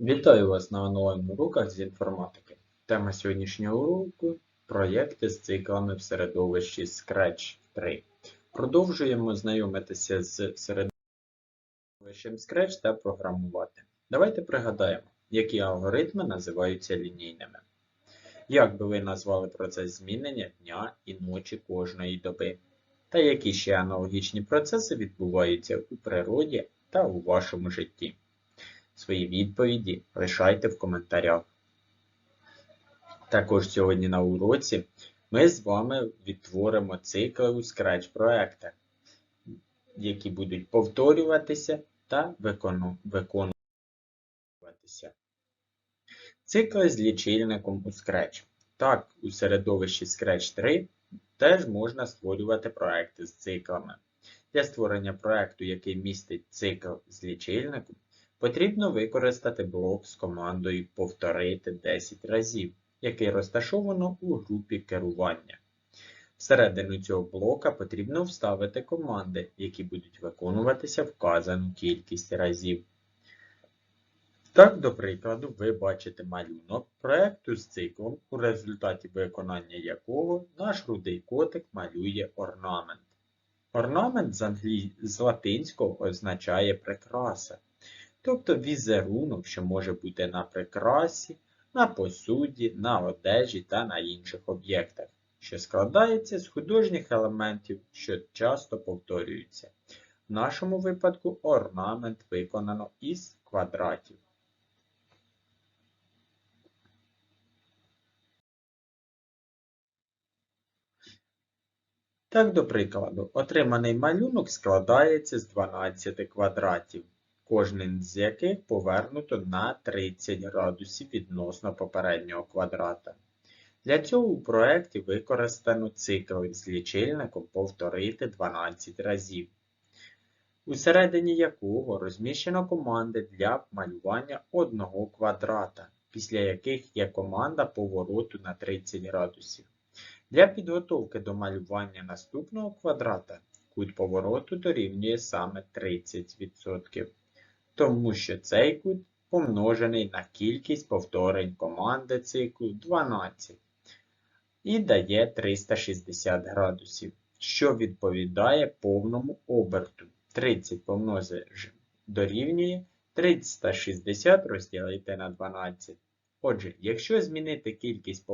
Вітаю вас на онлайн-уроках з інформатики. Тема сьогоднішнього уроку – проєкти з циклами в середовищі Scratch 3. Продовжуємо знайомитися з середовищем Scratch та програмувати. Давайте пригадаємо, які алгоритми називаються лінійними. Як би ви назвали процес змінення дня і ночі кожної доби? Та які ще аналогічні процеси відбуваються у природі та у вашому житті? Свої відповіді лишайте в коментарях. Також сьогодні на уроці ми з вами відтворимо цикли у Scratch проектах, які будуть повторюватися та виконуватися. Цикли з лічильником у Scratch. Так, у середовищі Scratch 3 теж можна створювати проекти з циклами. Для створення проекту, який містить цикл з лічильником, Потрібно використати блок з командою повторити 10 разів, який розташовано у групі керування. Всередину цього блока потрібно вставити команди, які будуть виконуватися вказану кількість разів. Так, до прикладу, ви бачите малюнок проекту з циклом, у результаті виконання якого наш рудий котик малює орнамент. Орнамент з, англі... з латинського означає прикраса тобто візерунок, що може бути на прикрасі, на посуді, на одежі та на інших об'єктах, що складається з художніх елементів, що часто повторюються. В нашому випадку орнамент виконано із квадратів. Так, до прикладу, отриманий малюнок складається з 12 квадратів кожен з яких повернуто на 30 градусів відносно попереднього квадрата. Для цього у проєкті використано цикл з лічильником повторити 12 разів, усередині якого розміщено команди для малювання одного квадрата, після яких є команда повороту на 30 градусів. Для підготовки до малювання наступного квадрата кут повороту дорівнює саме 30% тому що цей кут помножений на кількість повторень команди циклу 12 і дає 360 градусів, що відповідає повному оберту. 30 помножити дорівнює 360 розділити на 12. Отже, якщо змінити кількість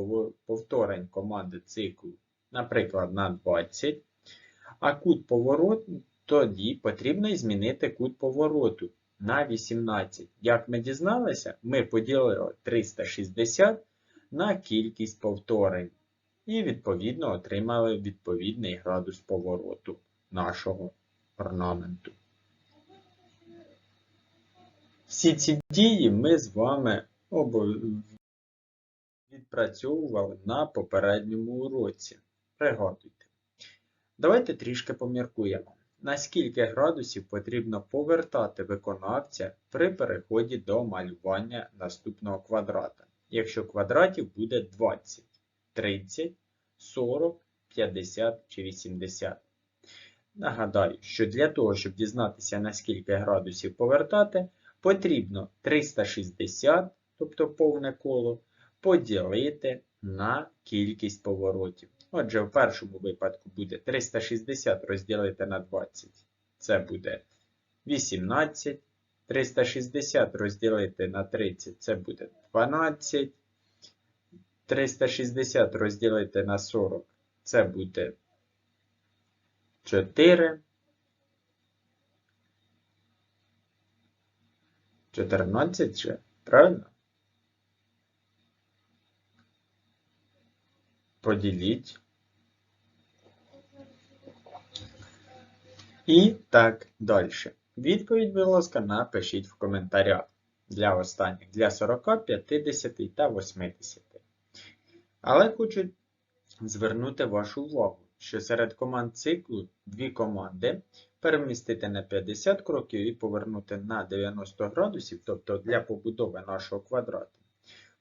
повторень команди циклу, наприклад, на 20, а кут повороту, тоді потрібно змінити кут повороту на 18. Як ми дізналися, ми поділили 360 на кількість повторень і, відповідно, отримали відповідний градус повороту нашого орнаменту. Всі ці дії ми з вами відпрацьовували на попередньому уроці. Пригадуйте. Давайте трішки поміркуємо на скільки градусів потрібно повертати виконавця при переході до малювання наступного квадрата, якщо квадратів буде 20, 30, 40, 50 чи 80. Нагадаю, що для того, щоб дізнатися, на скільки градусів повертати, потрібно 360, тобто повне коло, поділити на кількість поворотів. Отже, в першому випадку буде 360 розділити на 20. Це буде 18. 360 розділити на 30 це буде 12. 360 розділити на 40 це буде 4. 14 же, правильно? Поділіть І так далі. Відповідь, будь ласка, напишіть в коментарях для останніх, для 40, 50 та 80. Але хочу звернути вашу увагу, що серед команд циклу дві команди перемістити на 50 кроків і повернути на 90 градусів, тобто для побудови нашого квадрата,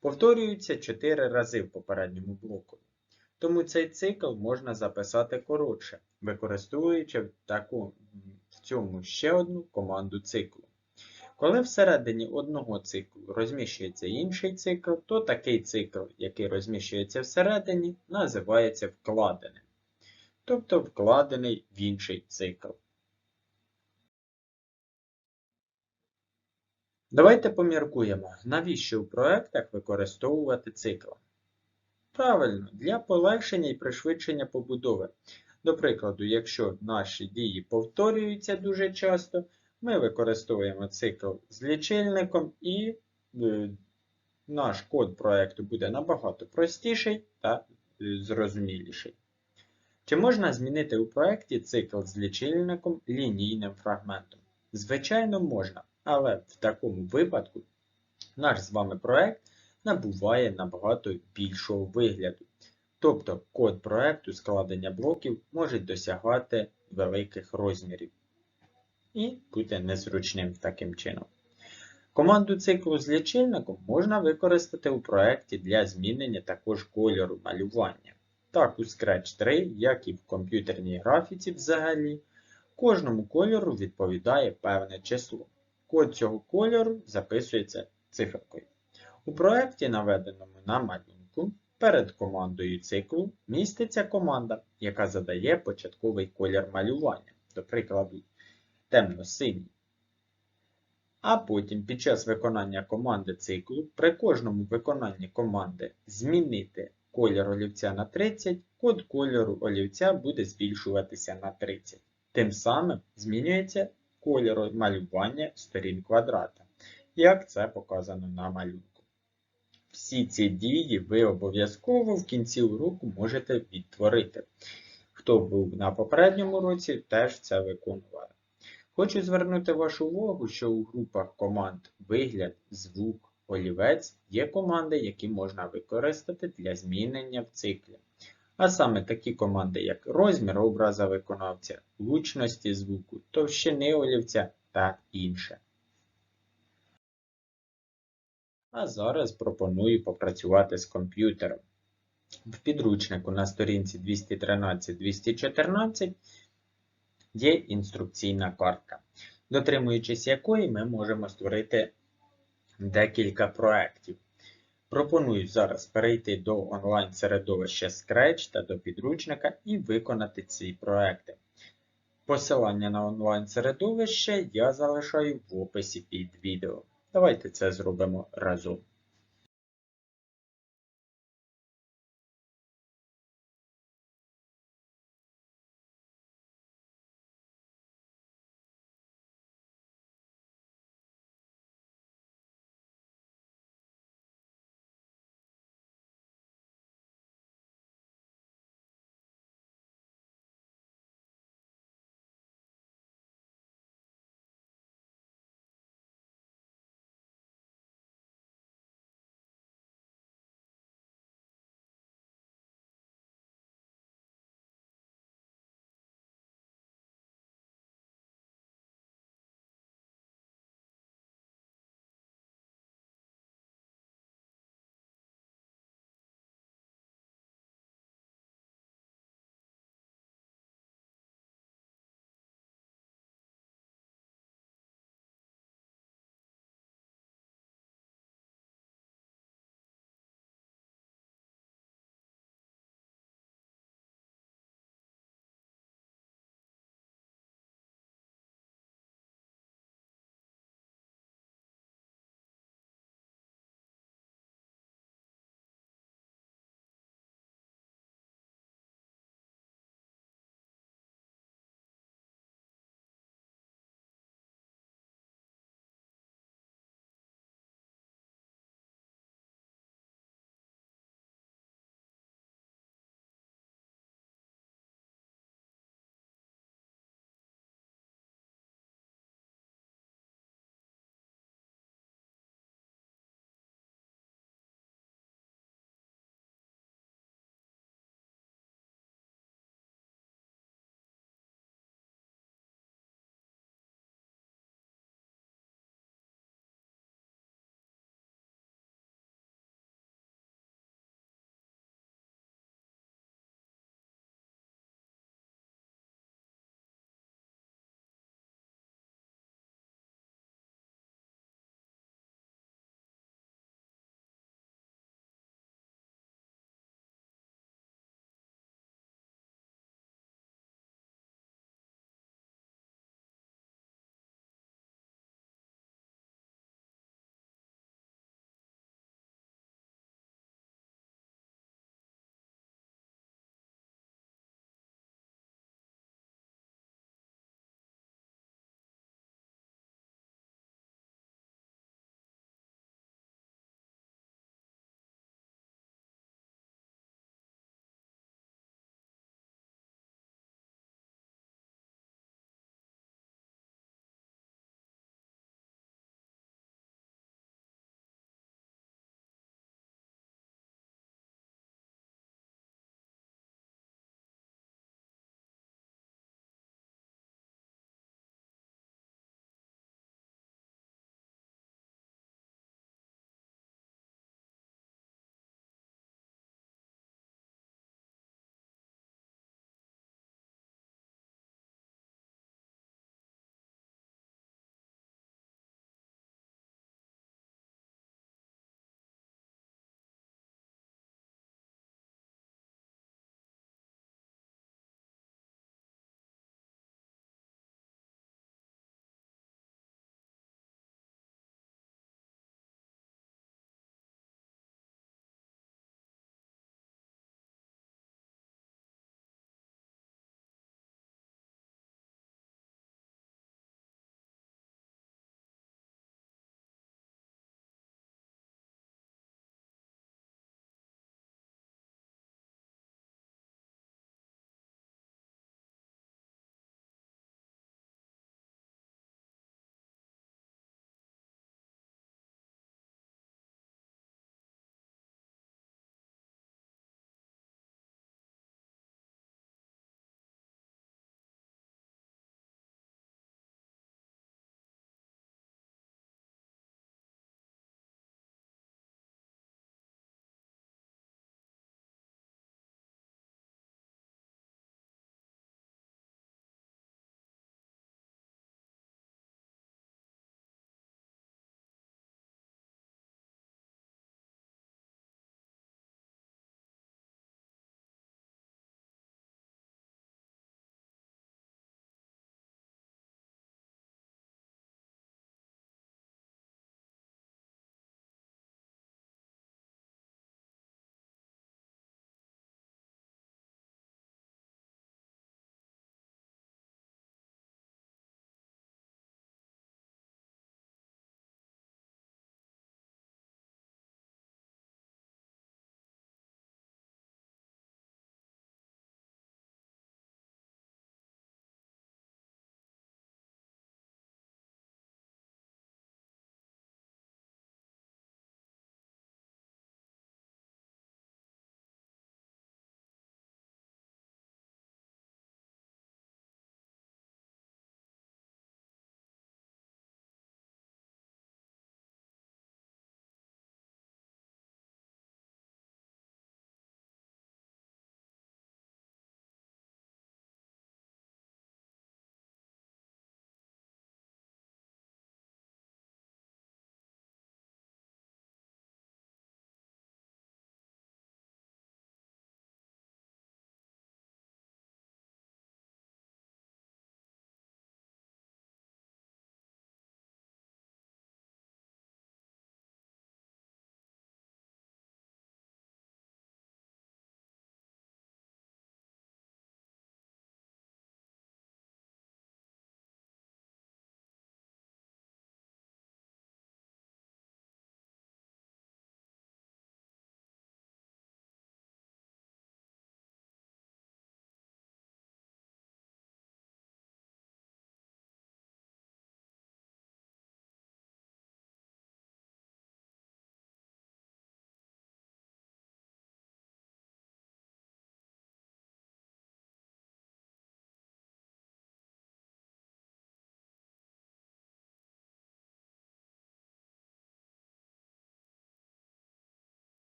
повторюються 4 рази в попередньому блоку. Тому цей цикл можна записати коротше, використовуючи в, таку, в цьому ще одну команду циклу. Коли всередині одного циклу розміщується інший цикл, то такий цикл, який розміщується всередині, називається вкладеним. Тобто вкладений в інший цикл. Давайте поміркуємо, навіщо у проектах використовувати цикл. Правильно, для полегшення і пришвидшення побудови. До прикладу, якщо наші дії повторюються дуже часто, ми використовуємо цикл з лічильником і е, наш код проекту буде набагато простіший та е, зрозуміліший. Чи можна змінити у проєкті цикл з лічильником лінійним фрагментом? Звичайно, можна, але в такому випадку наш з вами проект набуває набагато більшого вигляду. Тобто код проекту складення блоків може досягати великих розмірів і бути незручним таким чином. Команду циклу з лічильником можна використати у проєкті для змінення також кольору малювання. Так, у Scratch 3, як і в комп'ютерній графіці взагалі, кожному кольору відповідає певне число. Код цього кольору записується циферкою. У проєкті, наведеному на малюнку, перед командою циклу міститься команда, яка задає початковий колір малювання, до прикладу, темно-синій. А потім під час виконання команди циклу при кожному виконанні команди змінити колір олівця на 30, код кольору олівця буде збільшуватися на 30. Тим самим змінюється кольор малювання сторін квадрата, як це показано на малюнку. Всі ці дії ви обов'язково в кінці уроку можете відтворити. Хто був на попередньому році, теж це виконували. Хочу звернути вашу увагу, що у групах команд вигляд, звук, олівець є команди, які можна використати для змінення в циклі. А саме такі команди, як розмір образа виконавця, гучності звуку, товщини олівця та інше. А зараз пропоную попрацювати з комп'ютером. В підручнику на сторінці 213-214 є інструкційна картка, дотримуючись якої ми можемо створити декілька проєктів. Пропоную зараз перейти до онлайн-середовища Scratch та до підручника і виконати ці проекти. Посилання на онлайн-середовище я залишаю в описі під відео. Давайте це зробимо разом.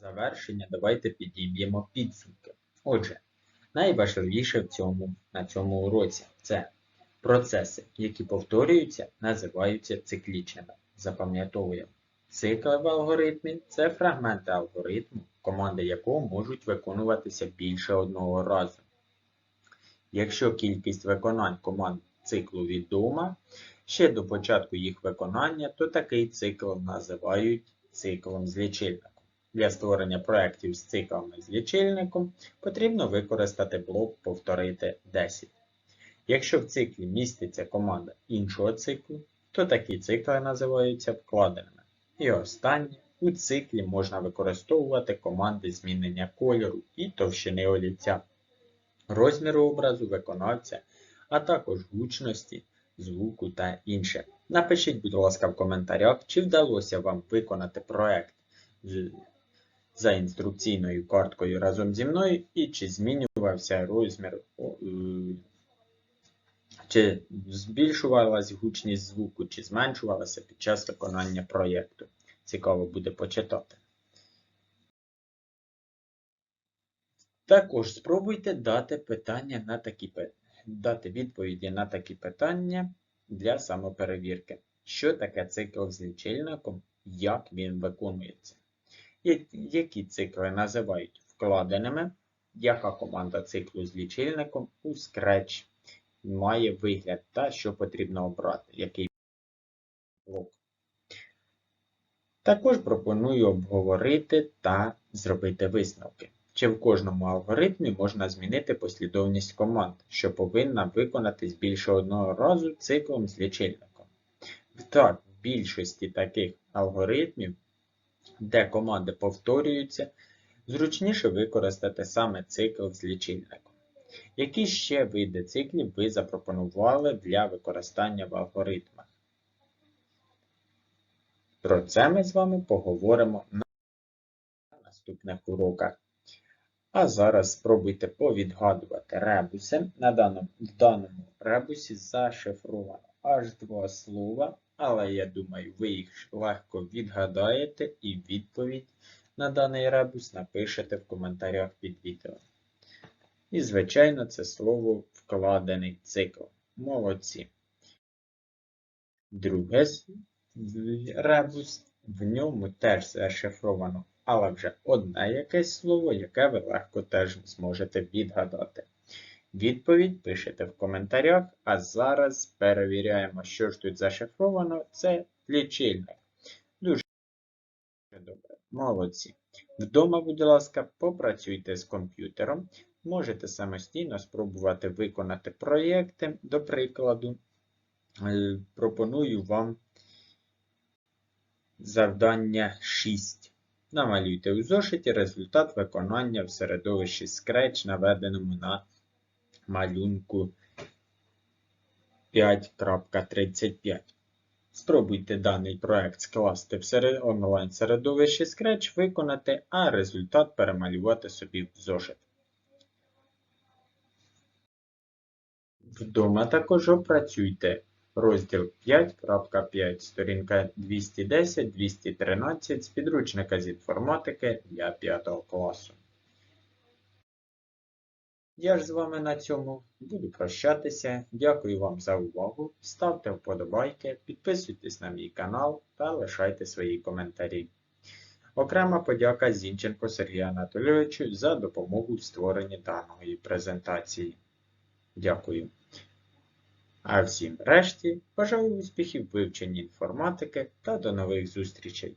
Завершення давайте підіб'ємо підсумки. Отже, найважливіше в цьому, на цьому уроці це процеси, які повторюються, називаються циклічними. Запам'ятовуємо. Цикли в алгоритмі це фрагменти алгоритму, команди якого можуть виконуватися більше одного разу. Якщо кількість виконань команд циклу відома, ще до початку їх виконання, то такий цикл називають циклом з лічильником. Для створення проєктів з циклами з лічильником потрібно використати блок повторити 10. Якщо в циклі міститься команда іншого циклу, то такі цикли називаються вкладеними. І останнє, у циклі можна використовувати команди змінення кольору і товщини олівця, розміру образу виконавця, а також гучності, звуку та інше. Напишіть, будь ласка, в коментарях, чи вдалося вам виконати проект з- за інструкційною карткою разом зі мною і чи змінювався розмір, е, чи збільшувалась гучність звуку, чи зменшувалася під час виконання проєкту. Цікаво буде почитати. Також спробуйте дати питання на такі дати відповіді на такі питання для самоперевірки. Що таке цикл з лічильником? Як він виконується? Які цикли називають вкладеними? Яка команда циклу з лічильником у Scratch має вигляд та що потрібно обрати? Який блок? Також пропоную обговорити та зробити висновки. Чи в кожному алгоритмі можна змінити послідовність команд, що повинна виконатись більше одного разу циклом з лічильником? Так, в більшості таких алгоритмів, де команди повторюються, зручніше використати саме цикл з лічильником. Які ще види циклів ви запропонували для використання в алгоритмах? Про це ми з вами поговоримо на наступних уроках. А зараз спробуйте повідгадувати ребуси. На даному, в даному ребусі зашифровано аж два слова, але я думаю, ви їх легко відгадаєте і відповідь на даний ребус напишете в коментарях під відео. І, звичайно, це слово вкладений цикл. Молодці. Друге ребус, в ньому теж зашифровано, але вже одне якесь слово, яке ви легко теж зможете відгадати. Відповідь пишете в коментарях, а зараз перевіряємо, що ж тут зашифровано. Це лічильник. Дуже добре. Молодці. Вдома, будь ласка, попрацюйте з комп'ютером. Можете самостійно спробувати виконати проєкти. До прикладу, е, пропоную вам завдання 6. Намалюйте у зошиті результат виконання в середовищі Scratch, наведеному на малюнку 5.35. Спробуйте даний проект скласти в онлайн-середовищі Scratch, виконати, а результат перемалювати собі в зошит. Вдома також опрацюйте розділ 5.5, сторінка 210-213 з підручника з інформатики для 5 класу. Я ж з вами на цьому буду прощатися. Дякую вам за увагу. Ставте вподобайки, підписуйтесь на мій канал та лишайте свої коментарі. Окрема подяка Зінченко Сергію Анатолійовичу за допомогу в створенні даної презентації. Дякую. А всім решті бажаю успіхів вивченні інформатики та до нових зустрічей!